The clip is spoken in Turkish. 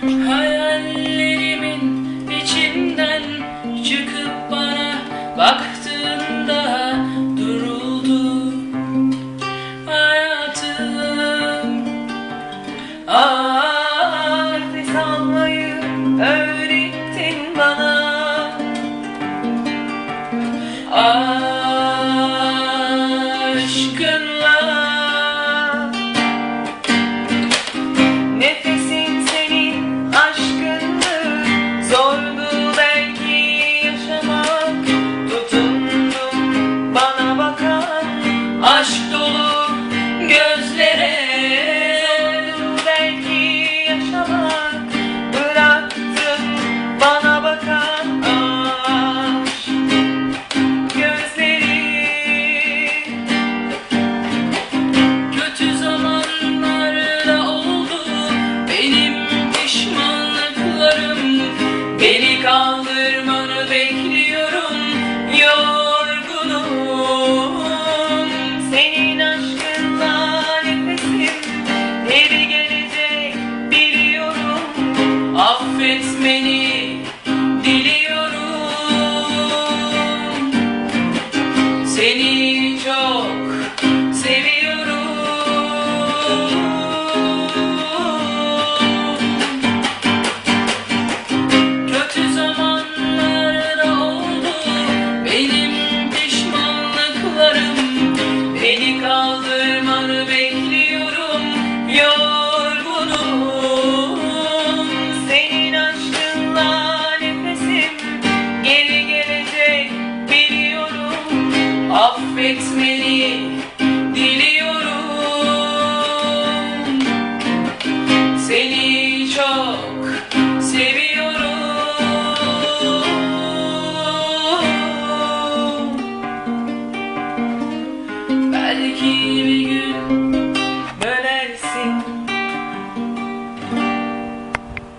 Hayallerimin içinden çıkıp bana baktığında duruldu hayatım. Ah, Nefes almayı öğrettin bana. Aşkın gözlere Zordu belki yaşamak Bıraktın bana bakan aşk. Gözleri Kötü zamanlarda oldu. Benim pişmanlıklarım Beni kaldırmanı etmeni diliyorum. Seni çok makes me